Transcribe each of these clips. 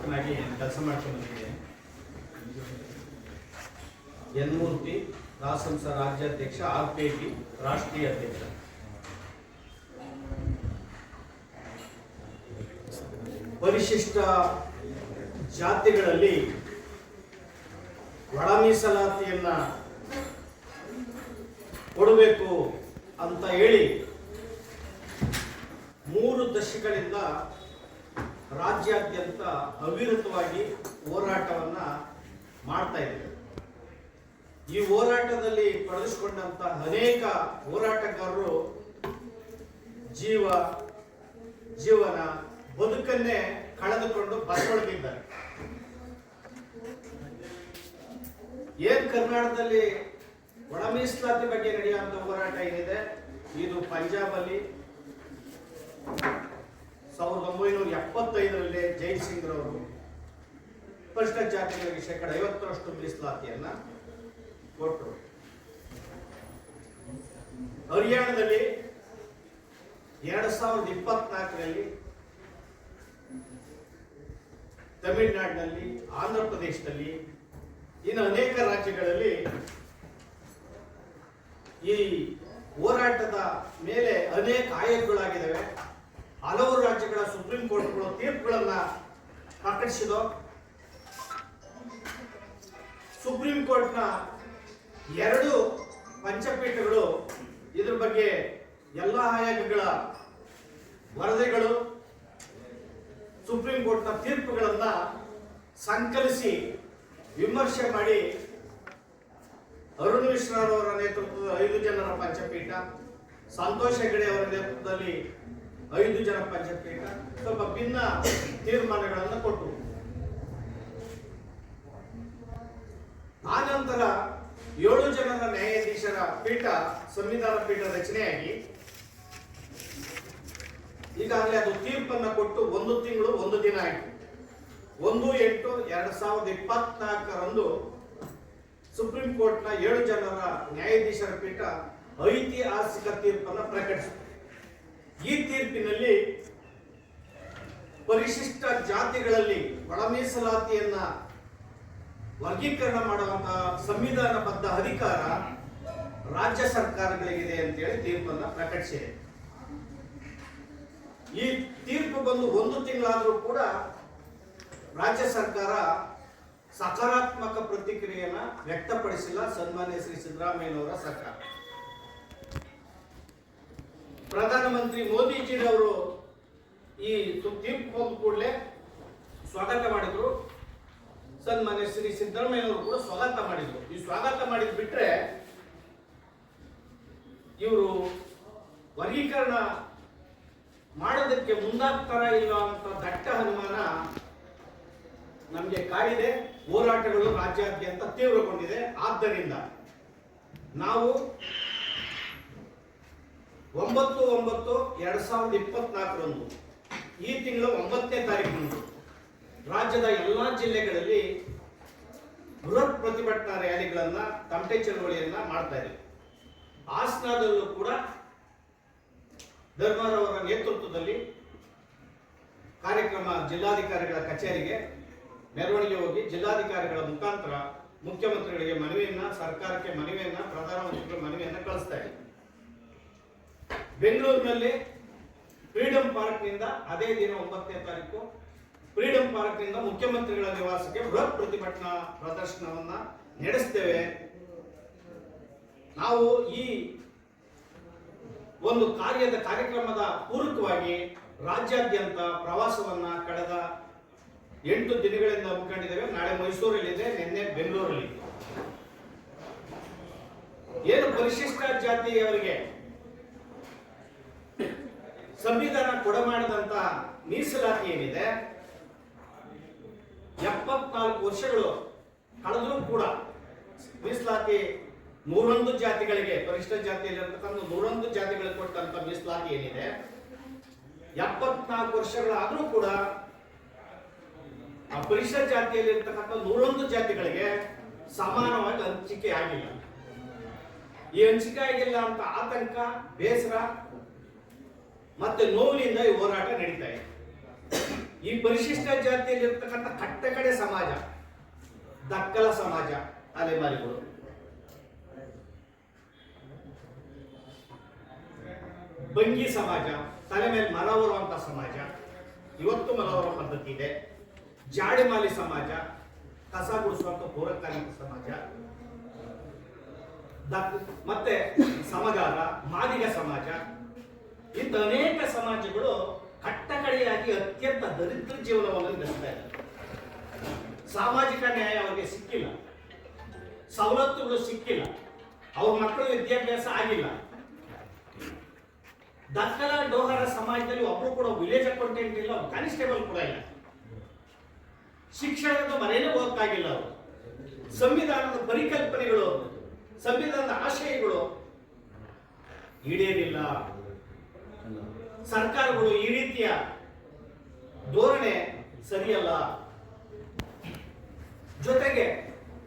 ಸ್ಥಾಪಕನಾಗಿ ಕೆಲಸ ಮಾಡ್ಕೊಂಡಿದ್ದೇನೆ. ಎನ್ಮೂರ್ತಿ ರಾಸಂಸ ರಾಜ್ಯಾಧ್ಯಕ್ಷ R P ರಾಷ್ಟ್ರೀಯ ಅಧ್ಯಕ್ಷ. ಪರಿಶಿಷ್ಟ ಜಾತಿಗಳಲ್ಲಿ ಒಳ ಮೀಸಲಾತಿಯನ್ನ ಕೊಡಬೇಕು ಅಂತ ಹೇಳಿ ಮೂರು ದಶಕಗಳಿಂದ ರಾಜ್ಯಾದ್ಯಂತ ಅವಿರತವಾಗಿ ಹೋರಾಟವನ್ನ ಮಾಡ್ತಾ ಇದ್ದಾರೆ. ಈ ಹೋರಾಟದಲ್ಲಿ ಪಡೆದುಕೊಂಡಂತ ಅನೇಕ ಹೋರಾಟಗಾರರು ಜೀವ, ಜೀವನ ಬದುಕನ್ನೇ ಕಳೆದುಕೊಂಡು ಬಸವಳಿಗಿದ್ದಾರೆ ಏನ್ ಕರ್ನಾಟಕದಲ್ಲಿ ಒಳ ಮೀಸಲಾತಿ ಬಗ್ಗೆ ನಡೆಯುವಂತ ಹೋರಾಟ ಏನಿದೆ? ಇದು ಪಂಜಾಬ್ ಅಲ್ಲಿ ಸಾವಿರದ ಒಂಬೈನೂರ ಎಪ್ಪತ್ತೈದರಲ್ಲೇ ಜೈಲ್ ಸಿಂಗ್ ರವರು ಪರಿಶಿಷ್ಟ ಜಾತಿಗಳಿಗೆ ಶೇಕಡ ಐವತ್ತರಷ್ಟು ಮೀಸಲಾತಿಯನ್ನ ಕೊಟ್ಟರು ಹರಿಯಾಣದಲ್ಲಿ ಎರಡು ಸಾವಿರದ ಇಪ್ಪತ್ನಾಲ್ಕರಲ್ಲಿ ತಮಿಳುನಾಡಿನಲ್ಲಿ ಆಂಧ್ರ ಪ್ರದೇಶದಲ್ಲಿ ಇನ್ನು ಅನೇಕ ರಾಜ್ಯಗಳಲ್ಲಿ ಈ ಹೋರಾಟದ ಮೇಲೆ ಅನೇಕ ಆಯೋಗಗಳಾಗಿದ್ದಾವೆ ಹಲವು ರಾಜ್ಯಗಳ ಸುಪ್ರೀಂ ಕೋರ್ಟ್ಗಳು ತೀರ್ಪುಗಳನ್ನ ಪ್ರಕಟಿಸಿದ, ಸುಪ್ರೀಂ ಕೋರ್ಟ್ನ ಎರಡು ಪಂಚಪೀಠಗಳು ಇದ್ರ ಬಗ್ಗೆ ಎಲ್ಲ ಆಯೋಗಗಳ ವರದಿಗಳು, ಸುಪ್ರೀಂ ಕೋರ್ಟ್ನ ತೀರ್ಪುಗಳನ್ನ ಸಂಕಲಿಸಿ ವಿಮರ್ಶೆ ಮಾಡಿ ಅರುಣ್ ಮಿಶ್ರಾರವರ ನೇತೃತ್ವದ ಐದು ಜನರ ಪಂಚಪೀಠ, ಸಂತೋಷ್ ಹೆಗಡೆ ಅವರ ನೇತೃತ್ವದಲ್ಲಿ ಐದು ಜನ ಪಂಚಪೀಠ ಸ್ವಲ್ಪ ಭಿನ್ನ ತೀರ್ಮಾನಗಳನ್ನು ಕೊಟ್ಟರು ಆನಂತರ ಏಳು ಜನರ ನ್ಯಾಯಾಧೀಶರ ಪೀಠ, ಸಂವಿಧಾನ ಪೀಠ ರಚನೆಯಾಗಿ ಈಗಾಗಲೇ ಅದು ತೀರ್ಪನ್ನ ಕೊಟ್ಟು ಒಂದು ತಿಂಗಳು ಒಂದು ದಿನ ಆಯಿತು. ಒಂದು, ಎಂಟು, ಎರಡು ಸಾವಿರದ ಇಪ್ಪತ್ನಾಲ್ಕರಂದು ಸುಪ್ರೀಂ ಕೋರ್ಟ್ನ ಏಳು ಜನರ ನ್ಯಾಯಾಧೀಶರ ಪೀಠ ಐತಿಹಾಸಿಕ ತೀರ್ಪನ್ನು ಪ್ರಕಟಿಸಿತು. ಈ ತೀರ್ಪಿನಲ್ಲಿ ಪರಿಶಿಷ್ಟ ಜಾತಿಗಳಲ್ಲಿ ಒಳ ಮೀಸಲಾತಿಯನ್ನ ವರ್ಗೀಕರಣ ಮಾಡುವಂತಹ ಸಂವಿಧಾನಬದ್ಧ ಅಧಿಕಾರ ರಾಜ್ಯ ಸರ್ಕಾರಗಳಿಗಿದೆ ಅಂತೇಳಿ ತೀರ್ಪನ್ನ ಪ್ರಕಟಿಸಿದೆ. ಈ ತೀರ್ಪು ಬಂದು ಒಂದು ತಿಂಗಳಾದರೂ ಕೂಡ ರಾಜ್ಯ ಸರ್ಕಾರ ಸಕಾರಾತ್ಮಕ ಪ್ರತಿಕ್ರಿಯೆಯನ್ನ ವ್ಯಕ್ತಪಡಿಸಿಲ್ಲ. ಸನ್ಮಾನ್ಯ ಶ್ರೀ ಸಿದ್ದರಾಮಯ್ಯನವರ ಸರ್ಕಾರ. ಪ್ರಧಾನಮಂತ್ರಿ ಮೋದಿಜಿರವರು ಈ ತೀರ್ಪು ಬಂದ ಕೂಡಲೇ ಸ್ವಾಗತ ಮಾಡಿದ್ರು. ಸನ್ಮಾನ್ಯ ಶ್ರೀ ಸಿದ್ದರಾಮಯ್ಯನವರು ಕೂಡ ಸ್ವಾಗತ ಮಾಡಿದ್ರು. ಈ ಸ್ವಾಗತ ಮಾಡಿದ್ ಬಿಟ್ರೆ ಇವರು ವರ್ಗೀಕರಣ ಮಾಡೋದಕ್ಕೆ ಮುಂದಾಗ್ತಾರ ಇಲ್ಲ ಅಂತ ದಟ್ಟ ಅನುಮಾನ ನಮಗೆ ಕಾಡಿದೆ. ಹೋರಾಟಗಳು ರಾಜ್ಯಾದ್ಯಂತ ತೀವ್ರಗೊಂಡಿದೆ. ಆದ್ದರಿಂದ ನಾವು ಒಂಬತ್ತು ಒಂಬತ್ತು ಎರಡ್ ಸಾವಿರದ ಇಪ್ಪತ್ನಾಲ್ಕರಂದು, ಈ ತಿಂಗಳ ಒಂಬತ್ತನೇ ತಾರೀಕಿನಂದು ರಾಜ್ಯದ ಎಲ್ಲಾ ಜಿಲ್ಲೆಗಳಲ್ಲಿ ಬೃಹತ್ ಪ್ರತಿಭಟನಾ ರ್ಯಾಲಿಗಳನ್ನ, ತಮಟೆ ಚಳವಳಿಯನ್ನ ಮಾಡ್ತಾ ಇದ್ದೀವಿ ಹಾಸನದಲ್ಲೂ ಕೂಡ ಧರ್ಮರವರ ನೇತೃತ್ವದಲ್ಲಿ ಕಾರ್ಯಕ್ರಮ ಜಿಲ್ಲಾಧಿಕಾರಿಗಳ ಕಚೇರಿಗೆ ಮೆರವಣಿಗೆ ಹೋಗಿ ಜಿಲ್ಲಾಧಿಕಾರಿಗಳ ಮುಖಾಂತರ ಮುಖ್ಯಮಂತ್ರಿಗಳಿಗೆ ಮನವಿಯನ್ನ, ಸರ್ಕಾರಕ್ಕೆ ಮನವಿಯನ್ನ, ಪ್ರಧಾನಮಂತ್ರಿಗಳ ಮನವಿಯನ್ನ ಕಳಿಸ್ತಾ ಇದ್ದೀವಿ ಬೆಂಗಳೂರಿನಲ್ಲಿ ಫ್ರೀಡಂ ಪಾರ್ಕ್ನಿಂದ ಅದೇ ದಿನ ಒಂಬತ್ತನೇ ತಾರೀಕು ಫ್ರೀಡಂ ಪಾರ್ಕ್ನಿಂದ ಮುಖ್ಯಮಂತ್ರಿಗಳ ನಿವಾಸಕ್ಕೆ ಬೃಹತ್ ಪ್ರತಿಭಟನಾ ಪ್ರದರ್ಶನವನ್ನ ನಡೆಸ್ತೇವೆ. ನಾವು ಈ ಒಂದು ಕಾರ್ಯದ ಕಾರ್ಯಕ್ರಮದ ಪೂರಕವಾಗಿ ರಾಜ್ಯಾದ್ಯಂತ ಪ್ರವಾಸವನ್ನ ಕಳೆದ ಎಂಟು ದಿನಗಳಿಂದ ಹಮ್ಮಿಕೊಂಡಿದ್ದೇವೆ ನಾಳೆ ಮೈಸೂರಲ್ಲಿದೆ, ನಿನ್ನೆ ಬೆಂಗಳೂರಲ್ಲಿ. ಏನು ಪರಿಶಿಷ್ಟ ಜಾತಿಯವರಿಗೆ ಸಂವಿಧಾನ ಕೊಡಮಾಡಿದಂತಹ ಮೀಸಲಾತಿ ಏನಿದೆ? ಎಪ್ಪತ್ನಾಲ್ಕು ವರ್ಷಗಳು ಕಳೆದ್ರು ಕೂಡ ಮೀಸಲಾತಿ ನೂರೊಂದು ಜಾತಿಗಳಿಗೆ ಪರಿಶಿಷ್ಟ ಜಾತಿಯಲ್ಲಿರ್ತಕ್ಕಂಥ ನೂರೊಂದು ಜಾತಿಗಳಿಗೆ ಕೊಟ್ಟಂತ ಮೀಸಲಾತಿ ಏನಿದೆ? ಎಪ್ಪತ್ನಾಲ್ಕು ವರ್ಷಗಳಾದ್ರೂ ಕೂಡ ಆ ಪರಿಶಿಷ್ಟ ಜಾತಿಯಲ್ಲಿರ್ತಕ್ಕಂಥ ನೂರೊಂದು ಜಾತಿಗಳಿಗೆ ಸಮಾನವಾಗಿ ಹಂಚಿಕೆ ಆಗಿಲ್ಲ. ಈ ಹಂಚಿಕೆ ಆಗಿಲ್ಲ ಅಂತ ಆತಂಕ, ಬೇಸರ ಮತ್ತೆ ನೋವಿನಿಂದ ಈ ಹೋರಾಟ ನಡೀತಾ ಇದೆ. ಈ ಪರಿಶಿಷ್ಟ ಜಾತಿಯಲ್ಲಿ ಇರ್ತಕ್ಕಂಥ ಕಟ್ಟಕಡೆ ಸಮಾಜ, ದಕ್ಕಲ ಸಮಾಜ, ಅಲೆಮಾರಿಗಳು. ಬಂಗಿ ಸಮಾಜ, ತಲೆ ಮೇಲೆ ಮರ ಸಮಾಜ, ಇವತ್ತು ಹೊರುವ ಪದ್ಧತಿ ಇದೆ. ಜಾಡಿಮಾಲಿ ಸಮಾಜ, ಕಸ ಗುಡಿಸುವಂತ ಪೂರಕಾಲಿಕ ಸಮಾಜ. ಮತ್ತೆ ಸಮಗಾರ, ಮಾದಿಗ ಸಮಾಜ. ಇಂಥ ಅನೇಕ ಸಮಾಜಗಳು ಕಟ್ಟಕಡೆಯಾಗಿ ಅತ್ಯಂತ ದರಿದ್ರ ಜೀವನವನ್ನು ನಡೆಸ್ತಾ ಇದ್ದಾರೆ. ಸಾಮಾಜಿಕ ನ್ಯಾಯ ಅವರಿಗೆ ಸಿಕ್ಕಿಲ್ಲ. ಸವಲತ್ತುಗಳು ಸಿಕ್ಕಿಲ್ಲ. ಅವ್ರ ಮಕ್ಕಳು ವಿದ್ಯಾಭ್ಯಾಸ ಆಗಿಲ್ಲ. ದಕ್ಕಲ ಡೋಹರ ಸಮಾಜದಲ್ಲಿ ಒಬ್ರು ಕೂಡ ವಿಲೇಜ್ ಅಕೌಂಟೆಂಟ್ ಇಲ್ಲ ಕಾನ್ಸ್ಟೇಬಲ್ ಕೂಡ ಇಲ್ಲ. ಶಿಕ್ಷಣದ ಮನೆಯೇ ಓದ್ತಾಗಿಲ್ಲ ಅವರು. ಸಂವಿಧಾನದ ಪರಿಕಲ್ಪನೆಗಳು ಸಂವಿಧಾನದ ಆಶಯಗಳು. ಈಡೇರಿಲ್ಲ. ಸರ್ಕಾರಗಳು ಈ ರೀತಿಯ ಧೋರಣೆ ಸರಿಯಲ್ಲ. ಜೊತೆಗೆ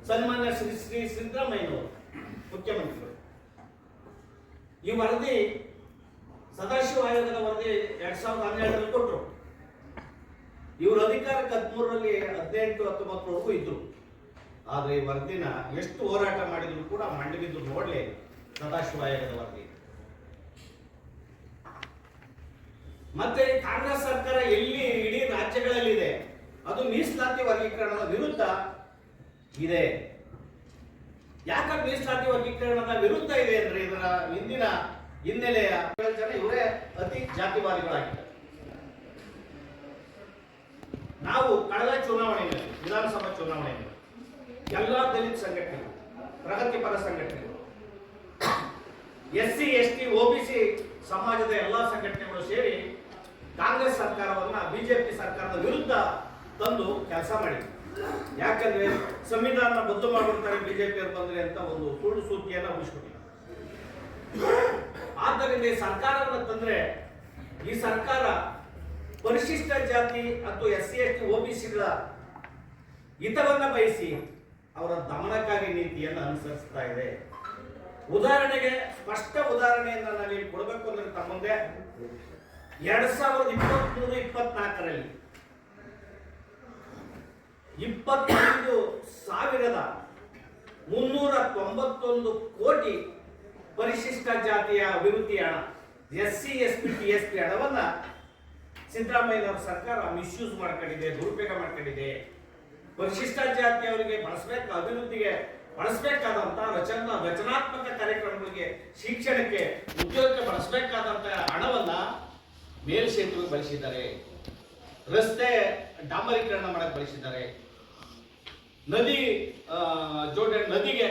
ಸನ್ಮಾನ್ಯ ಶ್ರೀ ಶ್ರೀ ಸಿದ್ದರಾಮಯ್ಯನವರು, ಮುಖ್ಯಮಂತ್ರಿಗಳು, ಈ ವರದಿ ಸದಾಶಿವ ಆಯೋಗದ ವರದಿ ಎರಡ್ ಸಾವಿರದ ಹನ್ನೆರಡರಲ್ಲಿ ಕೊಟ್ಟರು ಇವರು ಅಧಿಕಾರಕ್ಕೆ ಹದಿಮೂರರಲ್ಲಿ ಹದಿನೆಂಟು ಹತ್ತೊಂಬತ್ತರವರೆಗೂ ಇದ್ರು. ಆದ್ರೆ ಈ ವರದಿನ ಎಷ್ಟು ಹೋರಾಟ ಮಾಡಿದ್ರು ಕೂಡ ಮಂಡಗಿದ್ದು ನೋಡ್ಲೇ. ಸದಾಶಿವ ಆಯೋಗದ ವರದಿ. ಮತ್ತೆ ಕಾಂಗ್ರೆಸ್ ಸರ್ಕಾರ ಎಲ್ಲಿ ಇಡೀ ರಾಜ್ಯಗಳಲ್ಲಿದೆ, ಅದು ಮೀಸಲಾತಿ ವರ್ಗೀಕರಣದ ವಿರುದ್ಧ ಇದೆ. ಯಾಕೆ ಮೀಸಲಾತಿ ವರ್ಗೀಕರಣದ ವಿರುದ್ಧ ಇದೆ ಅಂದ್ರೆ ಇದರ ಹಿಂದಿನ ಹಿನ್ನೆಲೆಯ ಜನ ಇವರೇ ಅತಿ ಜಾತಿವಾದಿಗಳಾಗಿದ್ದಾರೆ. ನಾವು ಕಳೆದ ಚುನಾವಣೆಯಲ್ಲಿ, ವಿಧಾನಸಭಾ ಚುನಾವಣೆಯಲ್ಲಿ ಎಲ್ಲ ದಲಿತ ಸಂಘಟನೆಗಳು ಪ್ರಗತಿಪರ ಸಂಘಟನೆಗಳು S C S T OBC ಸಮಾಜದ ಎಲ್ಲಾ ಸಂಘಟನೆಗಳು ಸೇರಿ ಕಾಂಗ್ರೆಸ್ ಸರ್ಕಾರವನ್ನ ಬಿಜೆಪಿ ಸರ್ಕಾರದ ವಿರುದ್ಧ ತಂದು ಕೆಲಸ ಮಾಡಿದ್ರು. ಯಾಕಂದ್ರೆ ಸಂವಿಧಾನ ಬದ್ದು ಮಾಡಿರ್ತಾರೆ ಬಿಜೆಪಿ ಅವರು ಬಂದ್ರೆ ಅಂತ ಒಂದು ಸುಳ್ಳು ಸುದ್ದಿಯನ್ನ ಉಳಿಸ್ಕೊಟ್ಟಿಲ್ಲ ಆದ್ದರಿಂದ ಈ ಸರ್ಕಾರವನ್ನು ತಂದ್ರೆ ಈ ಸರ್ಕಾರ ಪರಿಶಿಷ್ಟ ಜಾತಿ ಮತ್ತು ಎಸ್ ಸಿ ಎಸ್ ಟಿ ಒಬಿಸಿಗಳ ಹಿತವನ್ನ ಬಯಸಿ ಅವರ ದಮನಕಾರಿ ನೀತಿಯನ್ನು ಅನುಸರಿಸ್ತಾ ಇದೆ. ಉದಾಹರಣೆಗೆ ಸ್ಪಷ್ಟ ಉದಾಹರಣೆಯನ್ನ ನಾನು ಇಲ್ಲಿ ಕೊಡಬೇಕು ಅಂದ್ರೆ ತಮ್ಮ ಮುಂದೆ ಎರಡ್ ಸಾವಿರದ ಇಪ್ಪತ್ಮೂರು, ಇಪ್ಪತ್ನಾಲ್ಕರಲ್ಲಿ ಇಪ್ಪತ್ತೈದು ಸಾವಿರದ ಮುನ್ನೂರ ತೊಂಬತ್ತೊಂದು ಕೋಟಿ ಪರಿಶಿಷ್ಟ ಜಾತಿಯ ಅಭಿವೃದ್ಧಿ ಹಣ S C S P T S P ಹಣವನ್ನ ಸಿದ್ದರಾಮಯ್ಯನವರ ಸರ್ಕಾರ ಮಿಸ್ಯೂಸ್ ಮಾಡ್ಕೊಂಡಿದೆ, ದುರುಪಯೋಗ ಮಾಡ್ಕೊಂಡಿದೆ. ಪರಿಶಿಷ್ಟ ಜಾತಿಯವರಿಗೆ ಬಳಸಬೇಕು, ಅಭಿವೃದ್ಧಿಗೆ ಬಳಸಬೇಕಾದಂತಹ ರಚನಾ, ರಚನಾತ್ಮಕ ಕಾರ್ಯಕ್ರಮಗಳಿಗೆ ಶಿಕ್ಷಣಕ್ಕೆ, ಉದ್ಯೋಗಕ್ಕೆ ಬಳಸಬೇಕಾದಂತ ಹಣವನ್ನ ಮೇಲ್ಸೇತುವೆ ಬಳಸಿದ್ದಾರೆ. ರಸ್ತೆ ಡಾಂಬರೀಕರಣ ಮಾಡಕ್ಕೆ ಬಳಸಿದ್ದಾರೆ. ನದಿ ಜೋಡಣೆ, ನದಿಗೆ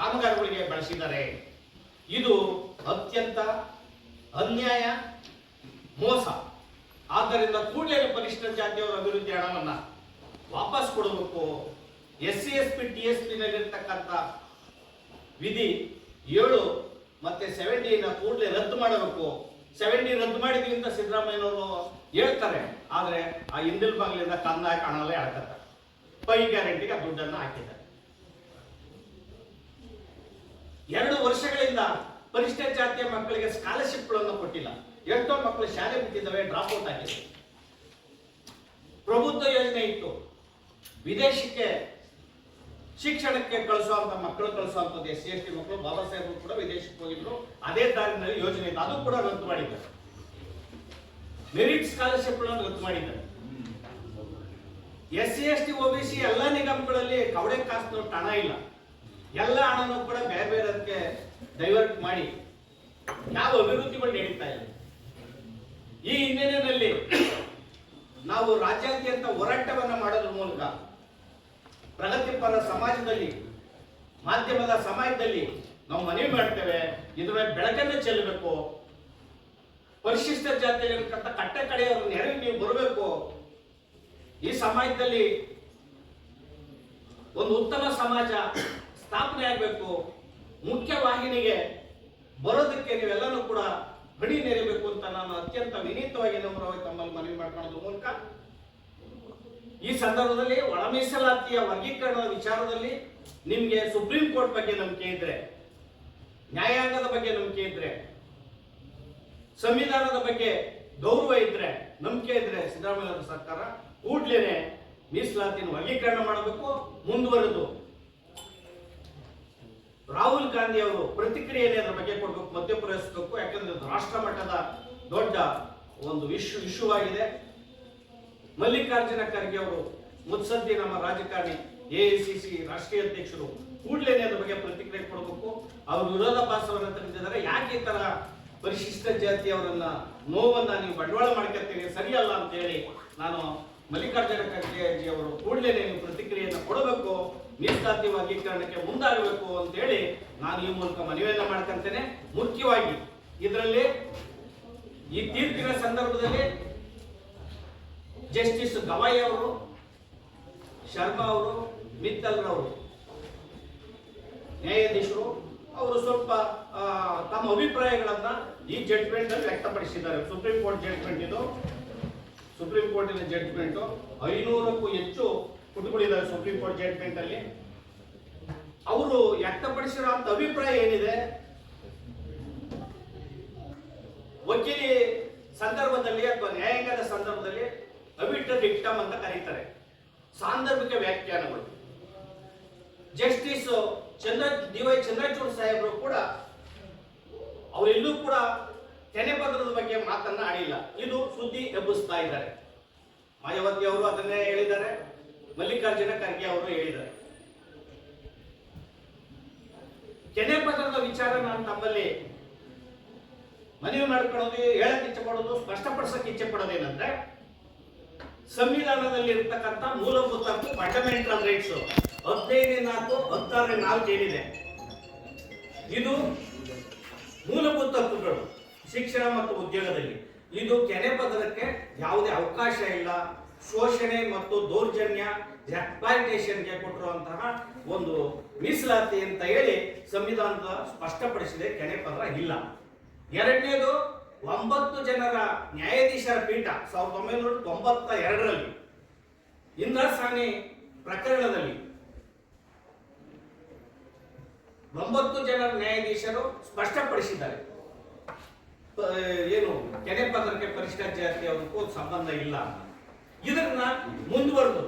ಕಾಮಗಾರಿಗಳಿಗೆ ಬಳಸಿದ್ದಾರೆ. ಇದು ಅತ್ಯಂತ ಅನ್ಯಾಯ, ಮೋಸ. ಆದ್ದರಿಂದ ಕೂಡಲೇ ಪರಿಶಿಷ್ಟ ಜಾತಿಯವರ ಅಭಿವೃದ್ಧಿ ಹಣವನ್ನು ವಾಪಸ್ ಕೊಡಬೇಕು. S C S P T S P ನಲ್ಲಿರ್ತಕ್ಕಂಥ ವಿಧಿ ಏಳು ಸೆವೆಂಟಿನ ಕೂಡಲೇ ರದ್ದು ಮಾಡಬೇಕು. ಸೆವೆಂಟಿ ರದ್ದು ಮಾಡಿದ್ವಿ ಅಂತ ಸಿದ್ದರಾಮಯ್ಯನವರು ಹೇಳ್ತಾರೆ. ಆದರೆ ಆ ಹಿಂದಿಲ್ ಬಾಗಿಲಿಂದ ಕನ್ನ ಕಾಣಲೇ ಹಾಕತ್ತ. ಪೈ ಗ್ಯಾರಂಟಿಗೆ ಆ ದುಡ್ಡನ್ನ ಹಾಕಿದ್ದಾರೆ. ಎರಡು ವರ್ಷಗಳಿಂದ ಪರಿಷ್ಠ ಜಾತಿಯ ಮಕ್ಕಳಿಗೆ ಸ್ಕಾಲರ್ಶಿಪ್ಗಳನ್ನು ಕೊಟ್ಟಿಲ್ಲ. ಎಷ್ಟೋ ಮಕ್ಕಳು ಶಾಲೆ ಬಿಟ್ಟಿದ್ದಾವೆ ಡ್ರಾಪ್ ಔಟ್ ಆಗಿದೆ. ಪ್ರಬುದ್ಧ ಯೋಜನೆ ಇತ್ತು. ವಿದೇಶಕ್ಕೆ ಶಿಕ್ಷಣಕ್ಕೆ ಕಳಿಸುವಂತ ಮಕ್ಕಳು, ಕಳಿಸುವಂತದ್ದು ಎಸ್ ಸಿ, ಎಸ್ ಟಿ ಮಕ್ಕಳು, ಬಾಬಾ ಸಾಹೇಬ್ ಕೂಡ ವಿದೇಶಕ್ಕೆ ಹೋಗಿದ್ರು. ಅದೇ ದಾರಿನಲ್ಲಿ ಯೋಜನೆ ಇತ್ತು. ಅದು ಕೂಡ ರದ್ದು ಮಾಡಿದ್ದಾರೆ. ಮೆರಿಟ್ ಸ್ಕಾಲರ್ಶಿಪ್ ರದ್ದು ಮಾಡಿದ್ದಾರೆ. S C, S T C ಎಲ್ಲ ನಿಗಮಗಳಲ್ಲಿ ಕವಡೆ ಕಾಸು ಹಣ ಇಲ್ಲ. ಎಲ್ಲ ಹಣನೂ ಕೂಡ ಬೇರೆ ಬೇರೆ ಅದಕ್ಕೆ ಡೈವರ್ಟ್ ಮಾಡಿ ಯಾವ ಅಭಿವೃದ್ಧಿಗಳು ನಡೀತಾ ಇಲ್ಲ. ಈ ಹಿನ್ನೆಲೆಯಲ್ಲಿ ನಾವು ರಾಜ್ಯಾದ್ಯಂತ ಹೋರಾಟವನ್ನು ಮಾಡೋದ್ರ ಮೂಲಕ ಪ್ರಗತಿಪರ ಸಮಾಜದಲ್ಲಿ, ಮಾಧ್ಯಮದ ಸಮಾಜದಲ್ಲಿ ನಾವು ಮನವಿ ಮಾಡ್ತೇವೆ ಇದ್ರ ಬೆಳಕನ್ನು ಚೆಲ್ಲಬೇಕು. ಪರಿಶಿಷ್ಟ ಜಾತಿಯಲ್ಲಿರ್ತಕ್ಕಂಥ ಕಟ್ಟ ಕಡೆಯವ್ರ ನೆರವಿಗೆ ನೀವು ಬರಬೇಕು. ಈ ಸಮಾಜದಲ್ಲಿ ಒಂದು ಉತ್ತಮ ಸಮಾಜ ಸ್ಥಾಪನೆ ಆಗಬೇಕು. ಮುಖ್ಯ ವಾಹಿನಿಗೆ ಬರೋದಕ್ಕೆ ನೀವೆಲ್ಲನೂ ಕೂಡ ಬಡಿ ನೆರಬೇಕು ಅಂತ ನಾನು ಅತ್ಯಂತ ವಿನೀತವಾಗಿ ನಮ್ಮ ತಮ್ಮಲ್ಲಿ ಮನವಿ ಮಾಡ್ಕೊಳ್ಳೋದ್ರ ಮೂಲಕ. ಈ ಸಂದರ್ಭದಲ್ಲಿ ಒಳ ಮೀಸಲಾತಿಯ ವರ್ಗೀಕರಣದ ವಿಚಾರದಲ್ಲಿ ನಿಮಗೆ ಸುಪ್ರೀಂ ಕೋರ್ಟ್ ಬಗ್ಗೆ ನಂಬಿಕೆ ಇದ್ರೆ, ನ್ಯಾಯಾಂಗದ ಬಗ್ಗೆ ನಂಬಿಕೆ ಇದ್ರೆ, ಸಂವಿಧಾನದ ಬಗ್ಗೆ ಗೌರವ ಇದ್ರೆ ನಂಬಿಕೆ ಇದ್ರೆ ಸಿದ್ದರಾಮಯ್ಯ ಸರ್ಕಾರ ಕೂಡ್ಲೇನೆ ಮೀಸಲಾತಿನ ವರ್ಗೀಕರಣ ಮಾಡಬೇಕು, ಮುಂದುವರೆದು ರಾಹುಲ್ ಗಾಂಧಿ ಅವರು ಪ್ರತಿಕ್ರಿಯೆಯನ್ನು ಅದರ ಬಗ್ಗೆ ಕೊಡಬೇಕು ಮಧ್ಯಪ್ರವೇಶಿಸಬೇಕು ಯಾಕಂದ್ರೆ ರಾಷ್ಟ್ರ ಮಟ್ಟದ ದೊಡ್ಡ ಒಂದು ಇಶ್ಯೂ ಇಶ್ಯೂ ಆಗಿದೆ. ಮಲ್ಲಿಕಾರ್ಜುನ ಖರ್ಗೆ ಅವರು ಮುತ್ಸದ್ದಿ ನಮ್ಮ ರಾಜಕಾರಣಿ ಎಐಸಿಸಿ ರಾಷ್ಟ್ರೀಯ ಅಧ್ಯಕ್ಷರು ಕೂಡಲೇ ಅದ್ರ ಬಗ್ಗೆ ಪ್ರತಿಕ್ರಿಯೆ ಕೊಡಬೇಕು. ಅವರು ವಿರೋಧಾಭಾಸವನ್ನ ತಂದಿದ್ದಾರೆ ಯಾಕೆ ಈ ತರ ಪರಿಶಿಷ್ಟ ಜಾತಿಯವರನ್ನ ನೋವನ್ನ ನೀವು ಬಂಡವಾಳ ಮಾಡ್ಕೊತೀರಿ ಸರಿಯಲ್ಲ ಅಂತ ಹೇಳಿ ನಾನು ಮಲ್ಲಿಕಾರ್ಜುನ ಖರ್ಗೆ ಅವರು ಕೂಡಲೇ ಪ್ರತಿಕ್ರಿಯೆಯನ್ನು ಕೊಡಬೇಕು. ಮೀಸಲಾತಿ ವರ್ಗೀಕರಣಕ್ಕೆ ಮುಂದಾಗಬೇಕು ಅಂತ ಹೇಳಿ ನಾನು ಈ ಮೂಲಕ ಮನವಿಯನ್ನ ಮಾಡ್ಕೊಂತೇನೆ. ಮುಖ್ಯವಾಗಿ ಇದರಲ್ಲಿ ಈ ತೀರ್ಪಿನ ಸಂದರ್ಭದಲ್ಲಿ ಜಸ್ಟಿಸ್ ಗವಾಯಿ ಅವರು, ಶರ್ಮಾ ಅವರು, ಮಿತ್ತಲ್ ಅವರು ನ್ಯಾಯಾಧೀಶರು, ಅವರು ಸ್ವಲ್ಪ ತಮ್ಮ ಅಭಿಪ್ರಾಯಗಳನ್ನ ಈ ಜಡ್ಜ್ಮೆಂಟ್ ಅಲ್ಲಿ ವ್ಯಕ್ತಪಡಿಸಿದ್ದಾರೆ. ಸುಪ್ರೀಂ ಕೋರ್ಟ್ ಜಡ್ಜ್ಮೆಂಟ್ ಇದು. ಸುಪ್ರೀಂ ಕೋರ್ಟಿನ ಜಡ್ಜ್ಮೆಂಟ್ ಐನೂರಕ್ಕೂ ಹೆಚ್ಚು ಪುಟಗಳಿದ್ದಾರೆ ಸುಪ್ರೀಂ ಕೋರ್ಟ್ ಜಡ್ಜ್ಮೆಂಟ್ ಅಲ್ಲಿ. ಅವರು ವ್ಯಕ್ತಪಡಿಸಿರೋ ಅಭಿಪ್ರಾಯ ಏನಿದೆ? ವಕೀಲಿ ಸಂದರ್ಭದಲ್ಲಿ ಅಥವಾ ನ್ಯಾಯಾಂಗದ ಸಂದರ್ಭದಲ್ಲಿ ಅವಿಟ ಡಿಕ್ಟಮ್ ಅಂತ ಕರೀತಾರೆ. ಸಾಂದರ್ಭಿಕ ವ್ಯಾಖ್ಯಾನಗಳು. Justice Chandra, D Y Chandrachud ಸಾಹೇಬರು ಕೂಡ ಅವರೆಲ್ಲೂ ಕೂಡ ತೆನೆಪತ್ರದ ಬಗ್ಗೆ ಮಾತನ್ನ ಆಡಿಲ್ಲ. ಇದು ಸುದ್ದಿ ಎಬ್ಬಿಸ್ತಾ ಇದ್ದಾರೆ. ಮಾಯಾವತಿ ಅವರು ಅದನ್ನೇ ಹೇಳಿದ್ದಾರೆ. ಮಲ್ಲಿಕಾರ್ಜುನ ಖರ್ಗೆ ಅವರು ಹೇಳಿದ್ದಾರೆ. ಕೆನೆಪತ್ರದ ವಿಚಾರ ನಾನು ತಮ್ಮಲ್ಲಿ ಮನವಿ ಮಾಡ್ಕೊಳ್ಳೋದು ಹೇಳಕ್ಕೆ ಇಚ್ಛೆ ಪಡೋದು ಸ್ಪಷ್ಟಪಡಿಸಕ್ಕೆ ಇಚ್ಛೆ ಪಡೋದೇನಂದ್ರೆ ಸಂವಿಧಾನದಲ್ಲಿ ಇರ್ತಕ್ಕಂಥ ಮೂಲಭೂತ ಹಕ್ಕು ಫಂಡಮೆಂಟಲ್ ರೈಟ್ಸ್ ಹದಿನೈದನೇ ನಾಲ್ಕು ಹತ್ತಾರನೇ ನಾಲ್ಕು ಏನಿದೆ? ಇದು ಮೂಲಭೂತ ಹಕ್ಕುಗಳು ಶಿಕ್ಷಣ ಮತ್ತು ಉದ್ಯೋಗದಲ್ಲಿ. ಇದು ಕೆನೆ ಪದರಕ್ಕೆ ಯಾವುದೇ ಅವಕಾಶ ಇಲ್ಲ. ಶೋಷಣೆ ಮತ್ತು ದೌರ್ಜನ್ಯ ಎಕ್ಸ್ಪ್ಲಾಯಿಟೇಷನ್ಗೆ ಕೊಟ್ಟಿರುವಂತಹ ಒಂದು ಮೀಸಲಾತಿ ಅಂತ ಹೇಳಿ ಸಂವಿಧಾನದ ಸ್ಪಷ್ಟಪಡಿಸಿದೆ, ಕೆನೆ ಪದರ ಇಲ್ಲ. ಎರಡನೇದು ಒಂಬತ್ತು ಜನರ ನ್ಯಾಯಾಧೀಶರ ಪೀಠ ಸಾವಿರದ ಒಂಬೈನೂರ ತೊಂಬತ್ತ ಎರಡರಲ್ಲಿ ಇಂದ್ರಸಾನಿ ಪ್ರಕರಣದಲ್ಲಿ ಒಂಬತ್ತು ಜನರ ನ್ಯಾಯಾಧೀಶರು ಸ್ಪಷ್ಟಪಡಿಸಿದ್ದಾರೆ ಏನು ಕೆನೆ ಪದಕ್ಕೆ ಪರಿಷ್ಠ ಜಾತಿ ಅವ್ರಿಗೂ ಸಂಬಂಧ ಇಲ್ಲ. ಇದನ್ನ ಮುಂದುವರೆದು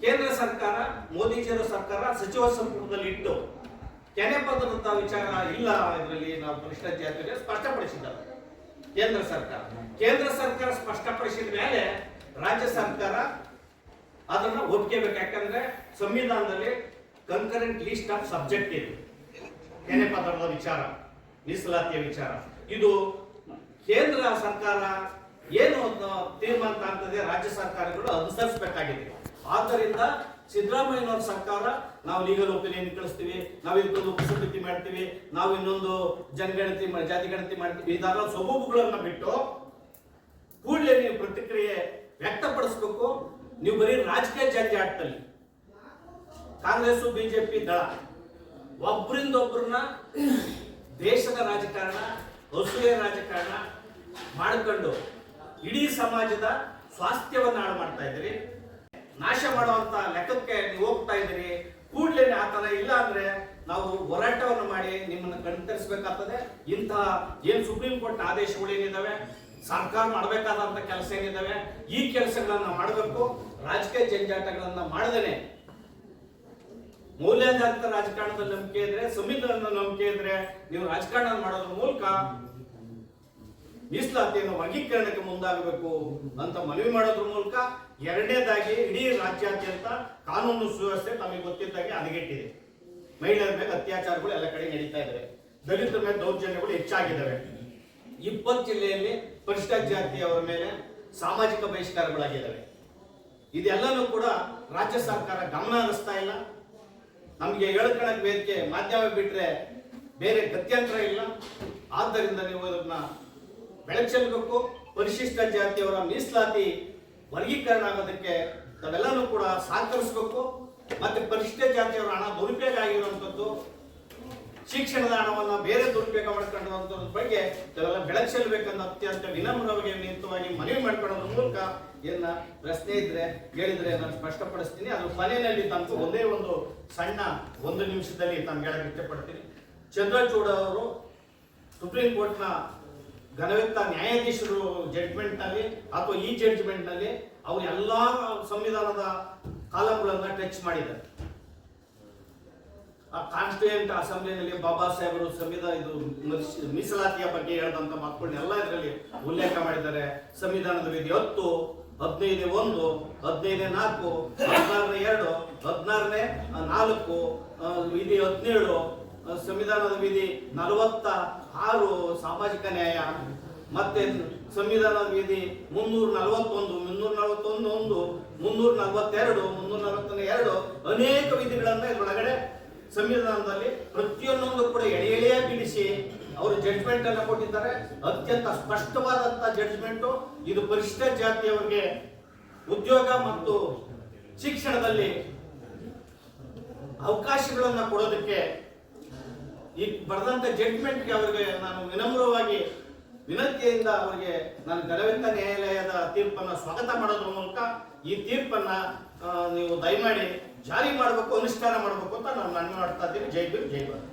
ಕೇಂದ್ರ ಸರ್ಕಾರ, ಮೋದಿಜಿಯವರ ಸರ್ಕಾರ ಸಚಿವ ಸಂಪುಟದಲ್ಲಿ ಇಟ್ಟು ಕೆನೆ ವಿಚಾರ ಇಲ್ಲ ಇದರಲ್ಲಿ ನಾವು ಜಾತಿಗೆ ಸ್ಪಷ್ಟಪಡಿಸಿದ್ದಾರೆ. ಕೇಂದ್ರ ಸರ್ಕಾರ. ಕೇಂದ್ರ ಸರ್ಕಾರ ಸ್ಪಷ್ಟಪಡಿಸಿದ ಮೇಲೆ ರಾಜ್ಯ ಸರ್ಕಾರ ಅದನ್ನ ಒಪ್ಕೋಬೇಕು. ಯಾಕಂದ್ರೆ ಸಂವಿಧಾನದಲ್ಲಿ ಕನ್ಕರೆಂಟ್ ಲಿಸ್ಟ್ ಆಫ್ ಸಬ್ಜೆಕ್ಟ್ ಇದೆ. ಕೆನೆ ವಿಚಾರ, ಮೀಸಲಾತಿಯ ವಿಚಾರ. ಇದು ಕೇಂದ್ರ ಸರ್ಕಾರ ಏನು ತೀರ್ಮಾನ ಆಗ್ತದೆ ರಾಜ್ಯ ಸರ್ಕಾರಗಳು ಅನುಸರಿಸಬೇಕಾಗಿದೆ ಆದ್ದರಿಂದ ಸಿದ್ದರಾಮಯ್ಯನವರ ಸರ್ಕಾರ, ನಾವು ಲೀಗಲ್ ಒಪಿನಿಯನ್ ಕಳಿಸ್ತೀವಿ ನಾವು ಇನ್ನೊಂದು ಉಪಸಮಿತಿ ಮಾಡ್ತೀವಿ, ನಾವು ಇನ್ನೊಂದು ಜನಗಣತಿ ಜಾತಿ ಗಣತಿ ಮಾಡ್ತೀವಿ ಇದೆಲ್ಲ ಸೊಬಗುಗಳನ್ನ ಬಿಟ್ಟು ಕೂಡಲೇ ನೀವು ಪ್ರತಿಕ್ರಿಯೆ ವ್ಯಕ್ತಪಡಿಸ್ಬೇಕು. ನೀವು ಬರೀ ರಾಜಕೀಯ ಜಂಜಾಟದಲ್ಲಿ ಕಾಂಗ್ರೆಸ್ ಬಿಜೆಪಿ, ದಳ. ಒಬ್ಬರಿಂದ ಒಬ್ಬರನ್ನ ದೇಶದ ರಾಜಕಾರಣ ಅಸೂಯೆ ರಾಜಕಾರಣ ಮಾಡಿಕೊಂಡು ಇಡೀ ಸಮಾಜದ ಸ್ವಾಸ್ಥ್ಯವನ್ನು ಹಾಳು ಮಾಡ್ತಾ ಇದ್ದೀರಿ. ನಾಶ ಮಾಡುವಂತ ಲೆಕ್ಕಕ್ಕೆ ನೀವು ಹೋಗ್ತಾ ಇದ್ದೀರಿ. ಕೂಡಲೇ ಆ ಥರ ಇಲ್ಲ ಅಂದ್ರೆ ನಾವು ಹೋರಾಟವನ್ನು ಮಾಡಿ ನಿಮ್ಮನ್ನು ಕಣ್ತರಿಸಬೇಕಾಗ್ತದೆ. ಇಂತಹ ಏನ್ ಸುಪ್ರೀಂ ಕೋರ್ಟ್ ಆದೇಶಗಳು ಏನಿದಾವೆ? ಸರ್ಕಾರ ಮಾಡಬೇಕಾದಂತ ಕೆಲಸ ಏನಿದಾವೆ? ಈ ಕೆಲಸಗಳನ್ನ ಮಾಡಬೇಕು. ರಾಜಕೀಯ ಜಂಜಾಟಗಳನ್ನ ಮಾಡದೇನೆ. ಮೌಲ್ಯಾಧಾರಿತ ರಾಜಕಾರಣದಲ್ಲಿ ನಂಬಿಕೆ ಇದ್ರೆ ಸಂವಿಧಾನದ ನಂಬಿಕೆ ಇದ್ರೆ ನೀವು ರಾಜಕಾರಣ ಮಾಡೋದ್ರ ಮೂಲಕ ಮೀಸಲಾತಿಯನ್ನು ವರ್ಗೀಕರಣಕ್ಕೆ ಮುಂದಾಗಬೇಕು ಅಂತ ಮನವಿ ಮಾಡೋದ್ರ ಮೂಲಕ ಎರಡನೇದಾಗಿ ಇಡೀ ರಾಜ್ಯಾದ್ಯಂತ ಕಾನೂನು ಸುವ್ಯವಸ್ಥೆ ತಮಗೆ ಗೊತ್ತಿದ್ದಾಗೆ ಹದಗೆಟ್ಟಿದೆ ಮಹಿಳೆಯರ ಮೇಲೆ ಅತ್ಯಾಚಾರಗಳು ಎಲ್ಲ ಕಡೆ ನಡೀತಾ ಇದಾವೆ. ದಲಿತರ ಮೇಲೆ ದೌರ್ಜನ್ಯಗಳು ಹೆಚ್ಚಾಗಿದ್ದಾವೆ ಇಪ್ಪತ್ತು ಜಿಲ್ಲೆಯಲ್ಲಿ ಪರಿಷ್ಠ ಜಾತಿಯವರ ಮೇಲೆ ಸಾಮಾಜಿಕ ಬಹಿಷ್ಕಾರಗಳಾಗಿದ್ದಾವೆ ಇದೆಲ್ಲನೂ ಕೂಡ ರಾಜ್ಯ ಸರ್ಕಾರ ಗಮನ ಹರಿಸ್ತಾ ಇಲ್ಲ. ನಮಗೆ ಹೇಳ್ಕೊಳಕ್ ವೇದಿಕೆ ಮಾಧ್ಯಮ ಬಿಟ್ರೆ ಬೇರೆ ಗತ್ಯಂತರ ಇಲ್ಲ. ಆದ್ದರಿಂದ ನೀವು ಅದನ್ನ ಬೆಳಚಲ್ಬೇಕು ಪರಿಶಿಷ್ಟ ಜಾತಿಯವರ ಮೀಸಲಾತಿ ವರ್ಗೀಕರಣ ಆಗೋದಕ್ಕೆ ತಾವೆಲ್ಲರೂ ಕೂಡ ಸಹಕರಿಸಬೇಕು. ಮತ್ತೆ ಪರಿಶಿಷ್ಟ ಜಾತಿಯವರ ಹಣ ದುರುಪಯೋಗ ಆಗಿರುವಂಥದ್ದು, ಶಿಕ್ಷಣದ ಹಣವನ್ನು ಬೇರೆ ದುರುಪಯೋಗ ಮಾಡ್ಕೊಂಡಿರುವಂಥದ್ರ ಬಗ್ಗೆ ತಾವೆಲ್ಲ ಬೆಳಚಲ್ಬೇಕನ್ನೋ ಅತ್ಯಂತ ವಿನಮ್ರವಾಗಿ ನಿಂತವಾಗಿ ಮನವಿ ಮಾಡ್ಕೊಳ್ಳೋದ್ರ ಮೂಲಕ ಏನ ಪ್ರಶ್ನೆ ಇದ್ರೆ ಹೇಳಿದ್ರೆ ನಾನು ಸ್ಪಷ್ಟಪಡಿಸ್ತೀನಿ. ಅದ್ರ ಕೊನೆಯಲ್ಲಿ ತನಕ ಒಂದೇ ಒಂದು ಸಣ್ಣ ಒಂದು ನಿಮಿಷದಲ್ಲಿ ನಾನು ಹೇಳಕ್ಕೆ ಇಷ್ಟಪಡ್ತೀನಿ. ಚಂದ್ರಚೂಡ್ ಅವರು ಸುಪ್ರೀಂ ಕೋರ್ಟ್ನ ಘನವೆತ್ತ ನ್ಯಾಯಾಧೀಶರು ಜಡ್ಜ್ಮೆಂಟ್ನಲ್ಲಿ ಅಥವಾ ಈ ಜಡ್ಜ್ಮೆಂಟ್ನಲ್ಲಿ ಅವರು ಎಲ್ಲಾ ಸಂವಿಧಾನದ ಕಾಲಂಗಳನ್ನು ಟಚ್ ಮಾಡಿದ್ದಾರೆ. ಆ ಕಾನ್ಸ್ಟಿಟ್ಯೂಯೆಂಟ್ ಅಸೆಂಬ್ಲಿನಲ್ಲಿ ಬಾಬಾ ಸಾಹೇಬರು ಸಂವಿಧಾನ ಇದು ಮೀಸಲಾತಿಯ ಬಗ್ಗೆ ಹೇಳಿದಂತ ಮಾತುಗಳನ್ನೆಲ್ಲ ಇದರಲ್ಲಿ ಉಲ್ಲೇಖ ಮಾಡಿದ್ದಾರೆ. ಸಂವಿಧಾನದ ವಿಧಿ ಹತ್ತು, ಹದಿನೈದು ಒಂದು, ಹದಿನೈದು ನಾಲ್ಕು, ಹದಿನಾರನೇ ಎರಡು, ಹದಿನಾರನೇ ನಾಲ್ಕು ವಿಧಿ ಹದಿನೇಳು ಸಂವಿಧಾನದ ವಿಧಿ ನಲವತ್ತ ಆರು ಸಾಮಾಜಿಕ ನ್ಯಾಯ. ಮತ್ತೆ ಸಂವಿಧಾನ ವಿಧಿ ಮುನ್ನೂರ ನಲವತ್ತೊಂದು ಮುನ್ನೂರ ನಲವತ್ತೊಂದು ಒಂದು, ಮುನ್ನೂರ ನಲವತ್ತೆರಡು, ಮುನ್ನೂರ ನಲವತ್ತೊಂದು ಎರಡು ಅನೇಕ ವಿಧಿಗಳನ್ನ ಇದರೊಳಗಡೆ ಸಂವಿಧಾನದಲ್ಲಿ ಪ್ರತಿಯೊಂದೊಂದು ಕೂಡ ಎಳೆ ಎಳೆಯ ಬಿಡಿಸಿ ಅವರು ಜಡ್ಜ್ಮೆಂಟ್ ಅನ್ನ ಕೊಟ್ಟಿದ್ದಾರೆ. ಅತ್ಯಂತ ಸ್ಪಷ್ಟವಾದಂತ ಜಡ್ಜ್ಮೆಂಟ್ ಇದು ಪರಿಶಿಷ್ಟ ಜಾತಿಯವರಿಗೆ ಉದ್ಯೋಗ ಮತ್ತು ಶಿಕ್ಷಣದಲ್ಲಿ ಅವಕಾಶಗಳನ್ನ ಕೊಡೋದಕ್ಕೆ ಈ ಬರೆದಂತ ಜಡ್ಜ್ಮೆಂಟ್ಗೆ ಅವರಿಗೆ ನಾನು ವಿನಮ್ರವಾಗಿ ವಿನಂತಿಯಿಂದ ಅವರಿಗೆ ನಾನು ಗಲವಿಂದ ನ್ಯಾಯಾಲಯದ ತೀರ್ಪನ್ನ ಸ್ವಾಗತ ಮಾಡೋದ್ರ ಮೂಲಕ ಈ ತೀರ್ಪನ್ನ ನೀವು ದಯಮಾಡಿ ಜಾರಿ ಮಾಡಬೇಕು, ಅನುಷ್ಠಾನ ಮಾಡಬೇಕು ಅಂತ ನಾನು ಮನವಿ ಮಾಡ್ತಾ ಇದ್ದೀನಿ. ಜೈ ಬೀರ್ ಜೈ ಭಾರತ್.